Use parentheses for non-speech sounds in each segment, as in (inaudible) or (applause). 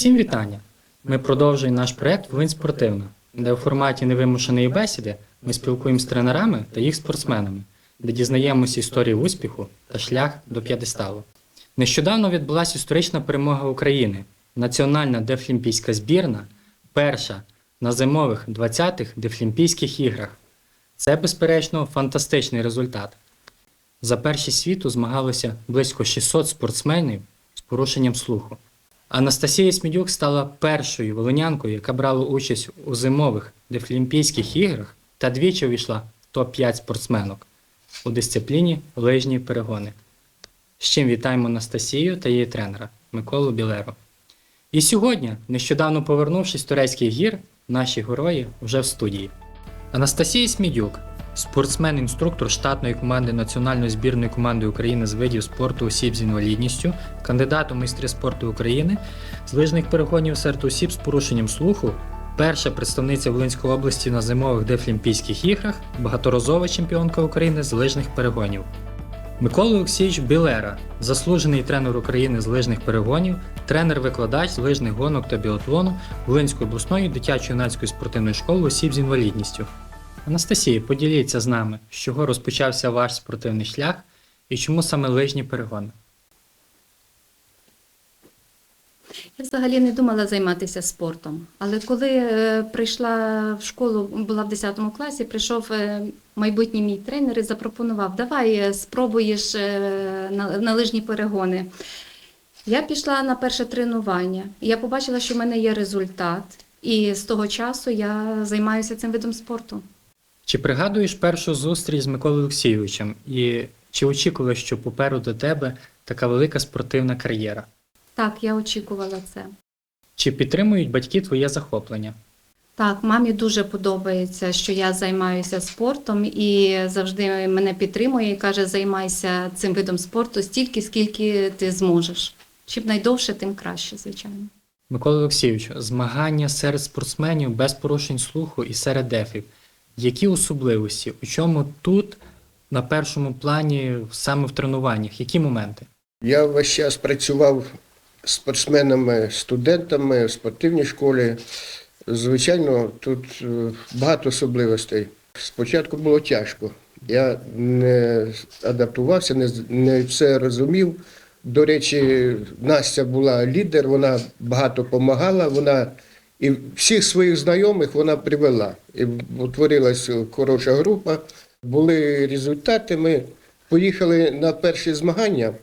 Усім вітання! Ми продовжуємо наш проект Волинь спортивна, де у форматі невимушеної бесіди ми спілкуємося з тренерами та їх спортсменами, де дізнаємося історії успіху та шлях до п'єдесталу. Нещодавно відбулася історична перемога України. Національна дефлімпійська збірна, перша на зимових 20-х Дефлімпійських іграх. Це, безперечно, фантастичний результат. За першість світу змагалося близько 600 спортсменів з порушенням слуху. Анастасія Смідюк стала першою волинянкою, яка брала участь у зимових Дефлімпійських іграх та двічі увійшла в топ-5 спортсменок у дисципліні лижні перегони. З чим вітаємо Анастасію та її тренера Миколу Білеро. І сьогодні, нещодавно повернувшись з турецьких гір, наші герої вже в студії. Анастасія Смідюк, спортсмен-інструктор штатної команди Національної збірної команди України з видів спорту осіб з інвалідністю, кандидат у майстри спорту України з лижних перегонів серед осіб з порушенням слуху, перша представниця Волинської області на зимових Дефлімпійських іграх, багаторазова чемпіонка України з лижних перегонів. Микола Олексійович Білера, заслужений тренер України з лижних перегонів, тренер-викладач з лижних гонок та біатлону Волинської обласної дитячо-юнацької спортивної школи осіб з інвалідністю. Анастасія, поділіться з нами, з чого розпочався ваш спортивний шлях і чому саме лижні перегони? Я взагалі не думала займатися спортом. Але коли е, прийшла в школу, була в 10 класі, прийшов е, майбутній мій тренер і запропонував, давай е, спробуєш е, на, на лижні перегони. Я пішла на перше тренування. Я побачила, що в мене є результат. І з того часу я займаюся цим видом спорту. Чи пригадуєш першу зустріч з Миколою Олексійовичем? І чи очікувала, що попереду тебе така велика спортивна кар'єра? Так, я очікувала це. Чи підтримують батьки твоє захоплення? Так, мамі дуже подобається, що я займаюся спортом і завжди мене підтримує і каже, займайся цим видом спорту стільки, скільки ти зможеш. Чим найдовше, тим краще, звичайно. Микола Олексійович, змагання серед спортсменів без порушень слуху і серед дефів. Які особливості? У чому тут на першому плані саме в тренуваннях? Які моменти? Я весь час працював спортсменами, студентами в спортивній школі. Звичайно, тут е, багато особливостей. Спочатку було тяжко. Я не адаптувався, не, не все розумів. До речі, Настя була лідер, вона багато допомагала, вона і всіх своїх знайомих вона привела. І утворилась хороша група. Були результати. Ми поїхали на перші змагання.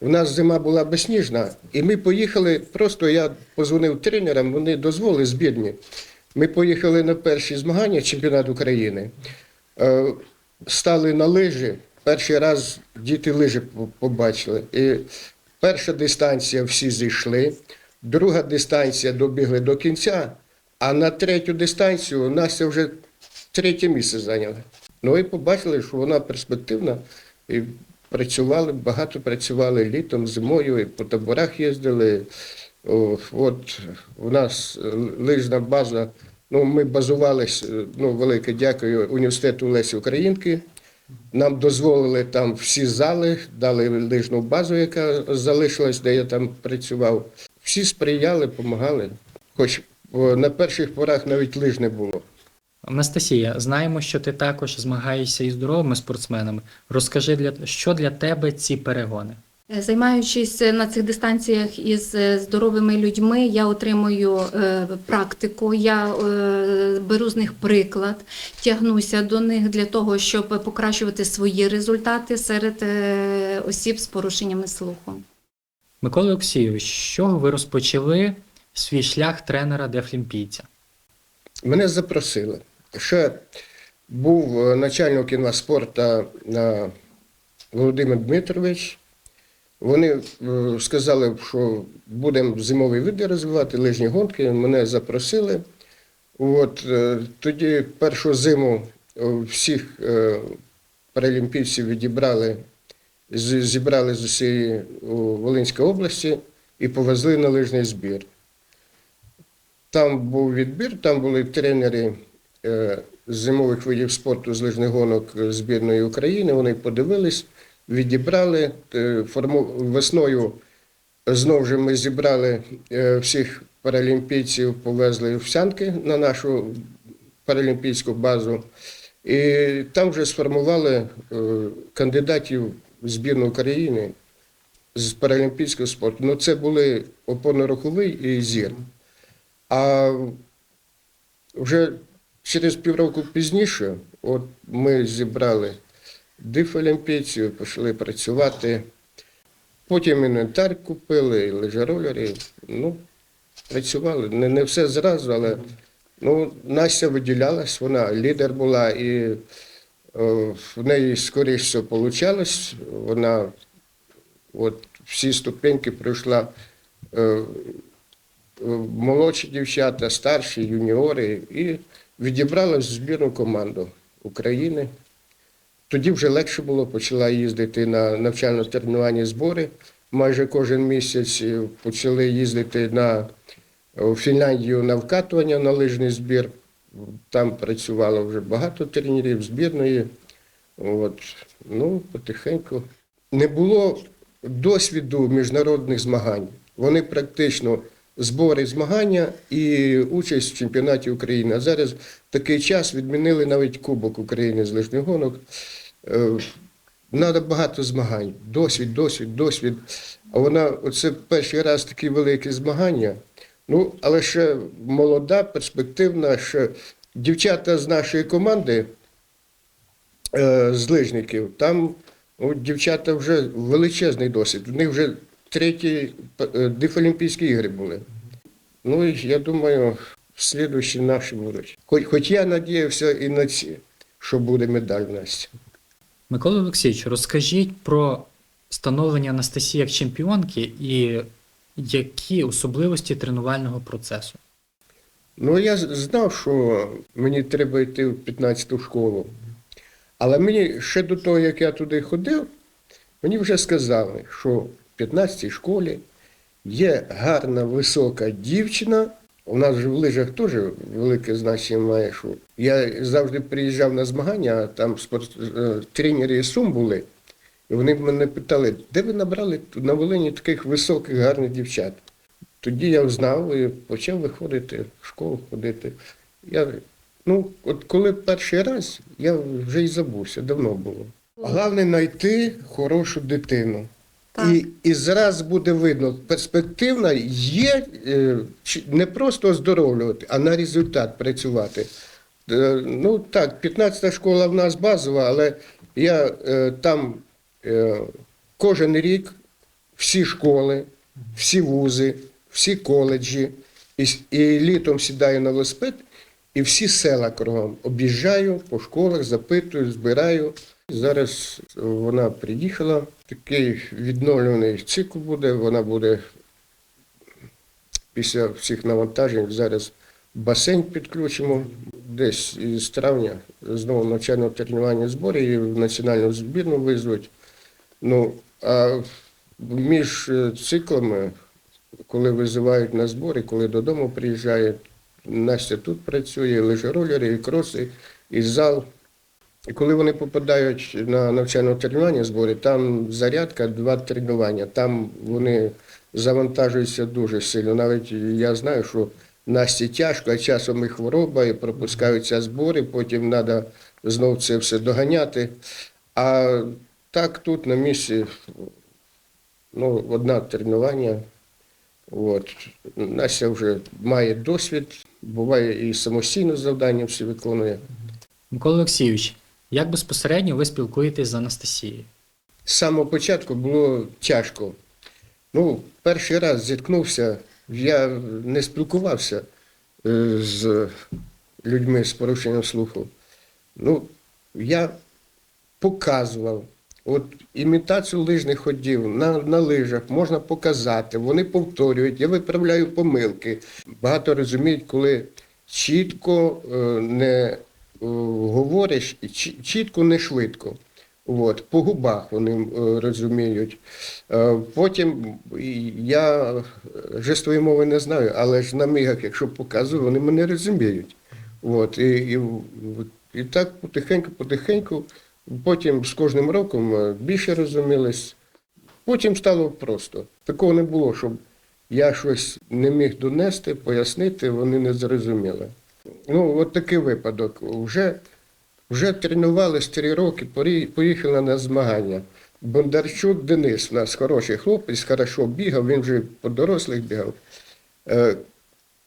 У нас зима була безсніжна, і ми поїхали. Просто я позвонив тренерам, вони дозволили збірні. Ми поїхали на перші змагання чемпіонат України. Е, Стали на лижі. Перший раз діти лижі побачили. І перша дистанція всі зійшли, друга дистанція добігли до кінця, а на третю дистанцію Настя вже третє місце зайняла. Ну і побачили, що вона перспективна. І працювали, багато працювали літом, зимою, і по таборах їздили. От у нас лижна база. Ну, ми базувалися, ну, велике дякую університету Лесі Українки. Нам дозволили там всі зали, дали лижну базу, яка залишилась, де я там працював. Всі сприяли, допомагали. Хоч на перших порах навіть лиж не було. Анастасія, знаємо, що ти також змагаєшся із здоровими спортсменами. Розкажи, для, що для тебе ці перегони? Е, Займаючись е, на цих дистанціях із е, здоровими людьми, я отримую е, практику, я е, беру з них приклад, тягнуся до них для того, щоб покращувати свої результати серед е, осіб з порушеннями слуху. Микола Олексійович, з чого ви розпочали свій шлях тренера дефлімпійця? Мене запросили. Ще був е, начальник інваспорту е, Володимир Дмитрович. Вони е, сказали, що будемо зимові види розвивати, лижні гонки. Мене запросили. От тоді першу зиму всіх паралімпійців відібрали, зібрали з усієї Волинської області і повезли на лижний збір. Там був відбір, там були тренери е, зимових видів спорту з лижних гонок збірної України. Вони подивились, відібрали. Е, Весною знову ж ми зібрали е, всіх паралімпійців повезли в Сянки на нашу паралімпійську базу. І там вже сформували кандидатів збірну України з паралімпійського спорту. Ну, це були опорно-руховий зір. А вже через півроку пізніше, от ми зібрали дифолімпійців, пішли працювати. Потім інвентар купили, лежеролери. Ну, працювали. Не, не все зразу, але ну, Настя виділялась, вона лідер була, і в неї скоріш все вийшло. Вона от, всі ступеньки пройшла. Е, е, молодші дівчата, старші, юніори, і відібралась в збірну команду України. Тоді вже легше було, почала їздити на навчально-тренувальні збори. Майже кожен місяць е, почали їздити на Фінляндію на вкатування на лижний збір. Там працювало вже багато тренерів збірної. От, ну, потихеньку. Не було досвіду міжнародних змагань. Вони практично збори змагання і участь в чемпіонаті України. А зараз в такий час відмінили навіть Кубок України з лижних гонок. Треба багато змагань. Досвід, досвід, досвід. А вона, оце перший раз такі великі змагання. Ну, але ще молода, перспективна, ще дівчата з нашої команди, е, з лижників, там от, дівчата вже величезний досвід. У них вже треті е, дифолімпійські ігри були. Ну, я думаю, слідуючі наші будуть. Хоч, хоч я надіявся і на ці, що буде медаль в нас. Микола Олексійович, розкажіть про становлення Анастасії як чемпіонки і які особливості тренувального процесу. Ну, я знав, що мені треба йти в 15-ту школу. Але мені ще до того, як я туди ходив, мені вже сказали, що в 15-й школі є гарна висока дівчина. У нас в лижах теж велике значення має, що я завжди приїжджав на змагання, а там спорт... е, тренери із Сум були. І вони мене питали, де ви набрали на Волині таких високих, гарних дівчат? Тоді я знав і почав виходити в школу ходити. Я, ну, от коли перший раз, я вже й забувся, давно було. Головне знайти хорошу дитину. Так. І, і зараз буде видно, перспективна є е, не просто оздоровлювати, а на результат працювати. Е, Ну так, 15-та школа в нас базова, але я е, там кожен рік всі школи, всі вузи, всі коледжі, і, і літом сідаю на велосипед, і всі села кругом об'їжджаю по школах, запитую, збираю. Зараз вона приїхала, такий відновлений цикл буде, вона буде після всіх навантажень зараз басейн підключимо. Десь із травня знову навчально тренування збори і в національну збірну визвуть. Ну, а між е, циклами, коли визивають на збори, коли додому приїжджає, Настя тут працює, лижеролери, і кроси, і зал. І коли вони попадають на навчально тренування збори, там зарядка, два тренування. Там вони завантажуються дуже сильно. Навіть я знаю, що Насті тяжко, а часом і хвороба, і пропускаються збори, потім треба знов це все доганяти. А так тут на місці ну, одне тренування. От. Настя вже має досвід, буває і самостійно завдання всі виконує. Микола Олексійович, як безпосередньо ви спілкуєтесь з Анастасією? З самого початку було тяжко. Ну, перший раз зіткнувся, я не спілкувався е, з людьми з порушенням слуху. Ну, я показував. От імітацію лижних ходів на, на лижах можна показати, вони повторюють, я виправляю помилки. Багато розуміють, коли чітко е, не е, говориш, чітко не швидко. От, по губах вони е, розуміють. Потім я жестової мови не знаю, але ж на мігах, якщо показую, вони мене розуміють. От, і, і, і так потихеньку, потихеньку, потім з кожним роком е, більше розумілись. Потім стало просто. Такого не було, щоб Я щось не міг донести, пояснити, вони не зрозуміли. Ну, от такий випадок. Вже, вже тренувались три роки, поїхали на змагання. Бондарчук Денис, у нас хороший хлопець, хорошо бігав, він вже по дорослих бігав. Е,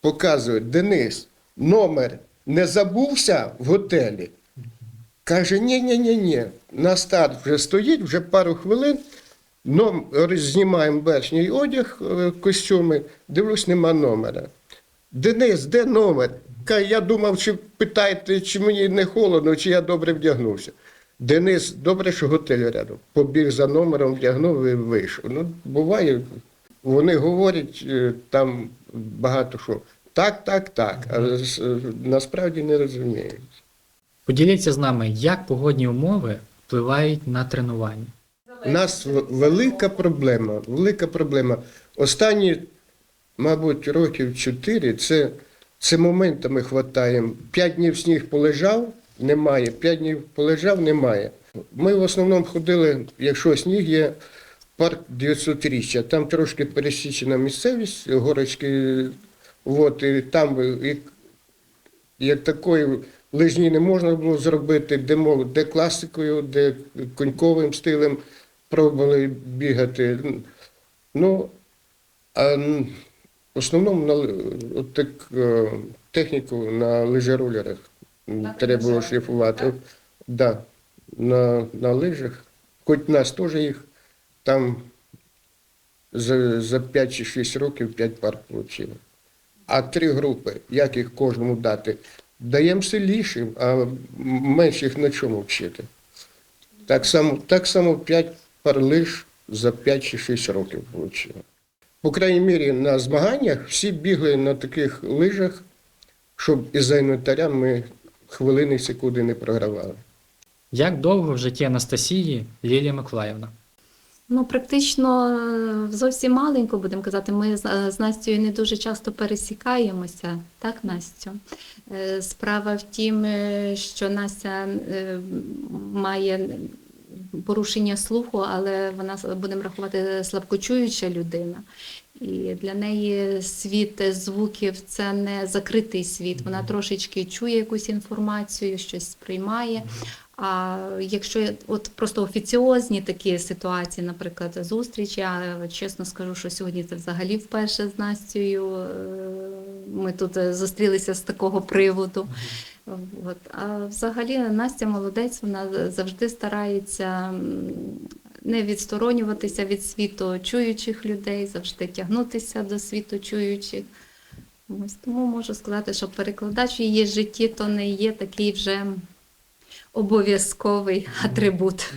показує, Денис, номер не забувся в готелі. Каже, ні, ні, ні. На старт вже стоїть, вже пару хвилин. Ном, знімаємо верхній одяг, е, костюми, дивлюсь, нема номера. Денис, де номер? Я думав, чи питаєте, чи мені не холодно, чи я добре вдягнувся. Денис, добре, що готель рядом. Побіг за номером, вдягнув і вийшов. Ну, буває, вони говорять е, там багато що. Так, так, так. Ж, е, насправді не розуміють. Поділіться з нами, як погодні умови впливають на тренування. У нас велика проблема, велика проблема. Останні, мабуть, років чотири це, це моментами хватає. П'ять днів сніг полежав, немає. П'ять днів полежав, немає. Ми в основному ходили, якщо сніг є, парк 900-річчя. Там трошки пересічена місцевість, горочки, от, і там і як такої лижні не можна було зробити, де, мов- де класикою, де коньковим стилем пробували бігати. Ну, а в основному на от так, е, техніку на лижеролерах треба було шліфувати. так? Да, на, на лижах. Хоч нас теж їх там за, за 5 чи 6 років 5 пар отримали. А три групи, як їх кожному дати? Даємо сильнішим, а менших на чому вчити. Так само, так само 5 пар лиж за 5 чи 6 років отримали. По крайній мірі, на змаганнях всі бігли на таких лижах, щоб із-за інвентаря ми хвилини секунди не програвали. Як довго в житті Анастасії Лілія Миколаївна? Ну, практично е, зовсім маленько, будемо казати. Ми з, е, Настю не дуже часто пересікаємося, так, Настю? Е, Справа в тім, що Настя має порушення слуху, але вона будемо рахувати слабкочуюча людина. І для неї світ звуків це не закритий світ. Вона трошечки чує якусь інформацію, щось сприймає. А якщо от просто офіціозні такі ситуації, наприклад, зустрічі, я чесно скажу, що сьогодні це взагалі вперше з Настю. е, Ми тут е, зустрілися з такого приводу. От. А взагалі Настя молодець, вона завжди старається не відсторонюватися від світу чуючих людей, завжди тягнутися до світу чуючих. Ось тому можу сказати, що перекладач в її житті то не є такий вже обов'язковий атрибут.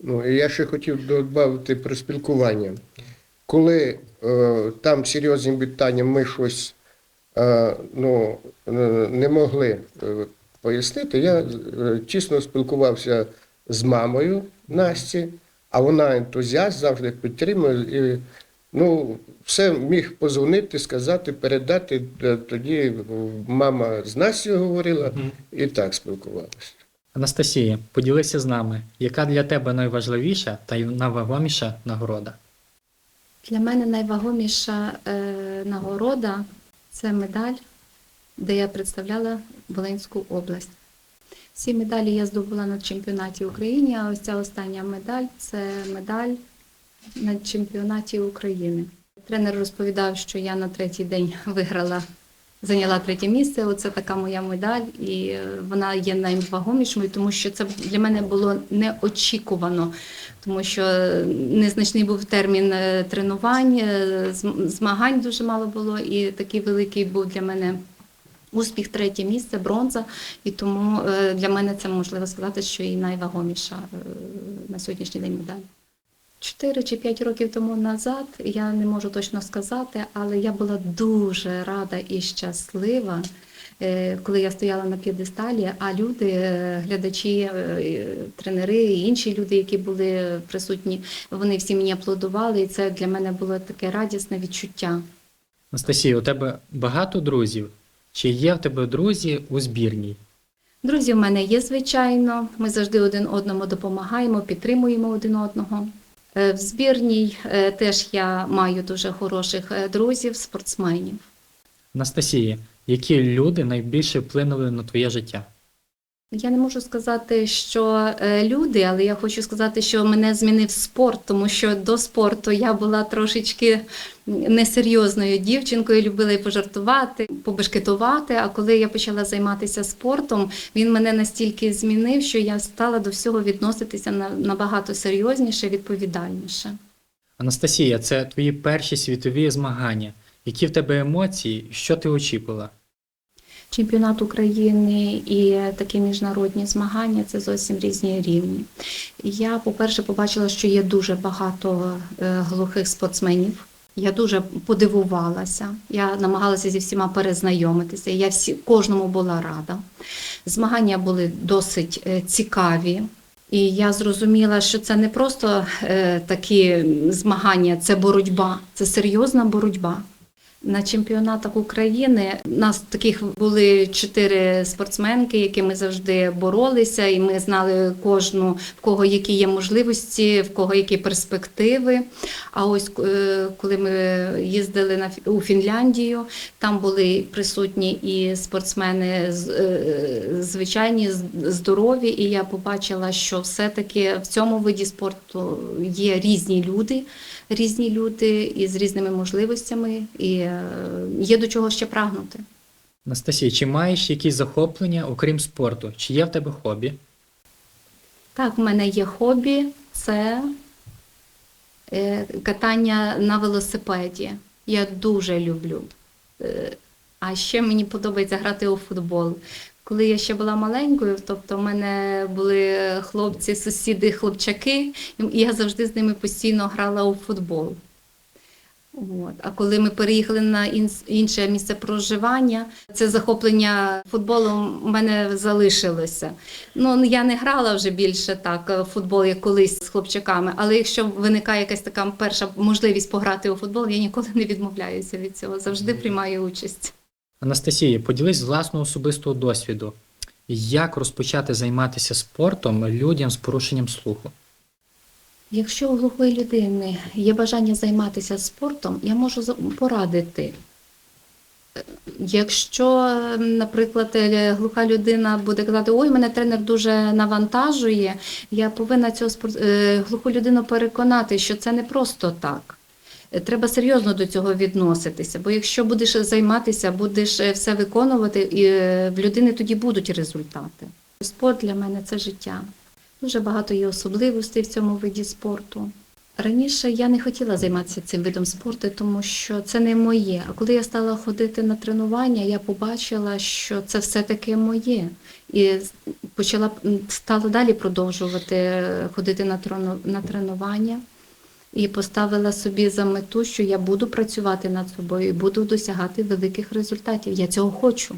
Ну, я ще хотів додати про спілкування. Коли е, там серйозні питання ми щось е, ну, е, не могли е, пояснити, я е, чесно спілкувався з мамою Насті, а вона ентузіаст, завжди підтримує. І, ну, все міг позвонити, сказати, передати. Тоді мама з Настю говорила і так спілкувалася. Анастасія, поділися з нами, яка для тебе найважливіша та найвагоміша нагорода? Для мене найвагоміша е, нагорода це медаль, де я представляла Волинську область. Всі медалі я здобула на чемпіонаті України, а ось ця остання медаль це медаль на чемпіонаті України. Тренер розповідав, що я на третій день (laughs) виграла, зайняла третє місце. Оце така моя медаль, і е, вона є найвагомішою, тому що це для мене було неочікувано тому що незначний був термін е, тренувань, е, змагань дуже мало було, і такий великий був для мене успіх, третє місце, бронза. І тому е, для мене це можливо сказати, що і найвагоміша е, на сьогоднішній день медаль. Чотири чи п'ять років тому назад я не можу точно сказати, але я була дуже рада і щаслива, е, коли я стояла на п'єдесталі, а люди, е, глядачі, е, тренери і інші люди, які були присутні, вони всі мені аплодували, і це для мене було таке радісне відчуття. Анастасія, у тебе багато друзів? Чи є в тебе друзі у збірній? Друзі в мене є, звичайно. Ми завжди один одному допомагаємо, підтримуємо один одного. Е, В збірній е, теж я маю дуже хороших е, друзів, спортсменів. Анастасія, які люди найбільше вплинули на твоє життя? Я не можу сказати, що е, люди, але я хочу сказати, що мене змінив спорт, тому що до спорту я була трошечки несерйозною дівчинкою, любила і пожартувати, побешкетувати. А коли я почала займатися спортом, він мене настільки змінив, що я стала до всього відноситися на- набагато серйозніше, відповідальніше. Анастасія, це твої перші світові змагання. Які в тебе емоції? Що ти очікувала? Чемпіонат України і такі міжнародні змагання це зовсім різні рівні. Я, по-перше, побачила, що є дуже багато е, глухих спортсменів. Я дуже подивувалася. Я намагалася зі всіма перезнайомитися. Я всі кожному була рада. Змагання були досить е, цікаві. І я зрозуміла, що це не просто е, такі змагання, це боротьба, це серйозна боротьба. На чемпіонатах України. У нас таких були чотири спортсменки, які ми завжди боролися, і ми знали кожну, в кого які є можливості, в кого які перспективи. А ось е, коли ми їздили на у Фінляндію, там були присутні і спортсмени з- е, звичайні, з- здорові, і я побачила, що все-таки в цьому виді спорту є різні люди різні люди із різними можливостями, і є до чого ще прагнути. Анастасія, чи маєш якісь захоплення, окрім спорту? Чи є в тебе хобі? Так, в мене є хобі це е, катання на велосипеді. Я дуже люблю. Е, А ще мені подобається грати у футбол. Коли я ще була маленькою, тобто в мене були хлопці, сусіди, хлопчаки, і я завжди з ними постійно грала у футбол. От. А коли ми переїхали на інше місце проживання, це захоплення футболом в мене залишилося. Ну я не грала вже більше так е, в футбол, як колись з хлопчаками. Але якщо виникає якась така перша можливість пограти у футбол, я ніколи не відмовляюся від цього. Завжди приймаю участь. Анастасія, поділись з власного особистого досвіду. Як розпочати займатися спортом людям з порушенням слуху? Якщо у глухої людини є бажання займатися спортом, я можу порадити. Якщо, наприклад, е, глуха людина буде казати, ой, мене тренер дуже навантажує, я повинна цього спорт... е, глуху людину переконати, що це не просто так. Е, Треба серйозно до цього відноситися, бо якщо будеш займатися, будеш все виконувати, і в людини тоді будуть результати. Спорт для мене це життя. Дуже багато є особливостей в цьому виді спорту. Раніше я не хотіла займатися цим видом спорту, тому що це не моє. А коли я стала ходити на тренування, я побачила, що це все-таки моє. І почала стала далі продовжувати е, ходити на трену- на тренування. І поставила собі за мету, що я буду працювати над собою і буду досягати великих результатів. Я цього хочу.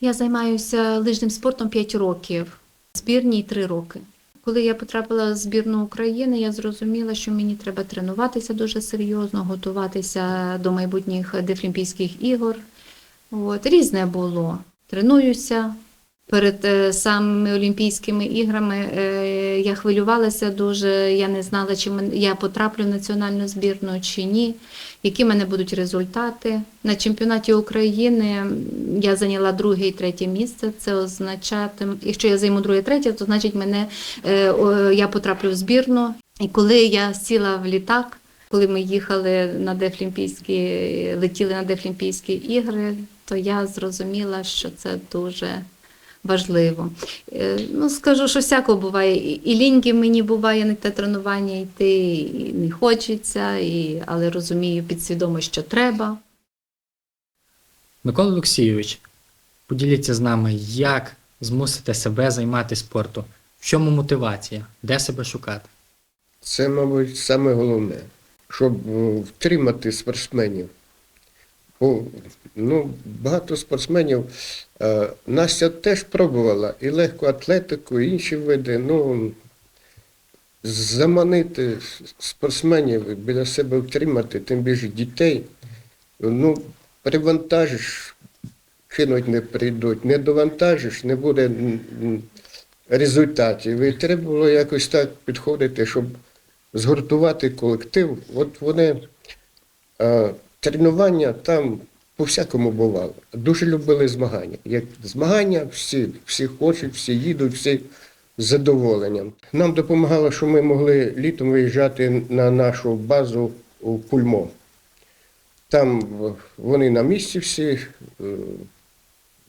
Я займаюся лижним спортом 5 років, збірній три роки. Коли я потрапила в збірну України, я зрозуміла, що мені треба тренуватися дуже серйозно, готуватися до майбутніх Дефлімпійських ігор. От, різне було. Тренуюся. Перед е, самими Олімпійськими іграми е, я хвилювалася дуже. Я не знала, чи я потраплю в національну збірну чи ні, які в мене будуть результати. На чемпіонаті України я зайняла друге і третє місце. Це означатиме, якщо я займу друге і третє, то значить мене е, я потраплю в збірну. І коли я сіла в літак, коли ми їхали на Дефлімпійські, летіли на Дефлімпійські ігри, то я зрозуміла, що це дуже важливо. Е, Ну, скажу, що всяко буває. І- ліньки мені буває на те тренування йти, і не хочеться, і, але розумію підсвідомо, що треба. Микола Олексійович, поділіться з нами, як змусити себе займати спортом? В чому мотивація? Де себе шукати? Це, мабуть, саме головне, щоб е, втримати спортсменів. Ну, багато спортсменів. Е, Настя теж пробувала і легку атлетику, і інші види. Ну, заманити спортсменів біля себе втримати, тим більше дітей. Ну, перевантажиш, кинуть не прийдуть, не довантажиш, не буде результатів. І треба було якось так підходити, щоб згуртувати колектив. От вони е, тренування там по-всякому бувало. Дуже любили змагання. Як змагання, всі, всі хочуть, всі їдуть, всі з задоволенням. Нам допомагало, що ми могли літом виїжджати на нашу базу у Пульмо. Там вони на місці всі, е,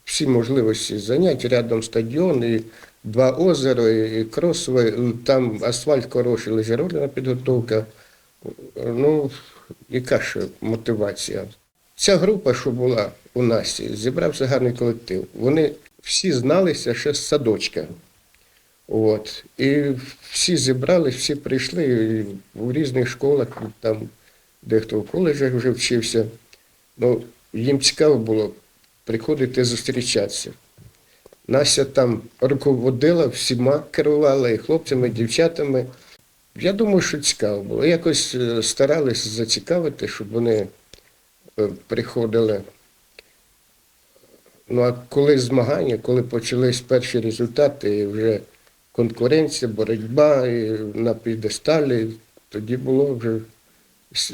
всі можливості занять, рядом стадіон, і два озера, і кросове, там асфальт хороший, лежерольна підготовка. Ну, яка ж мотивація? Ця група, що була у нас, зібрався гарний колектив. Вони всі зналися ще з садочка. От. І всі зібрались, всі прийшли в різних школах, там дехто в коледжах вже вчився. Ну, їм цікаво було приходити зустрічатися. Настя там руководила, всіма керувала і хлопцями, і дівчатами. Я думаю, що цікаво було. Якось е, старались зацікавити, щоб вони е, приходили. Ну а коли змагання, коли почались перші результати, і вже конкуренція, боротьба і на підесталі, тоді було вже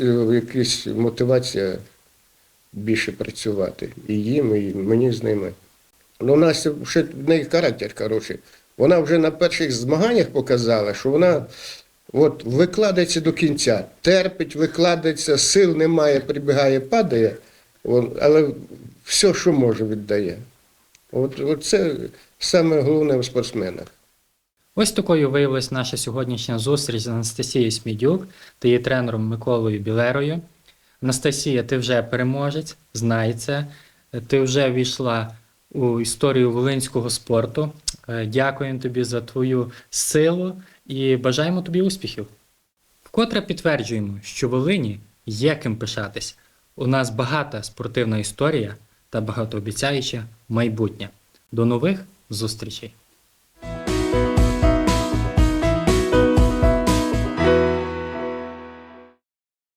е, якась мотивація більше працювати. І їм, і мені з ними. Ну, у нас ще в неї характер хороший. Вона вже на перших змаганнях показала, що вона от, викладається до кінця, терпить, викладається, сил немає, прибігає, падає, але все, що може, віддає. От, от це саме головне в спортсменах. Ось такою виявилась наша сьогоднішня зустріч з Анастасією Смідюк та її тренером Миколою Білерою. Анастасія, ти вже переможець, знай це. Ти вже війшла у історію волинського спорту. Е, Дякуємо тобі за твою силу і бажаємо тобі успіхів. Вкотре підтверджуємо, що Волині є ким пишатись. У нас багата спортивна історія та багатообіцяюче майбутнє. До нових зустрічей!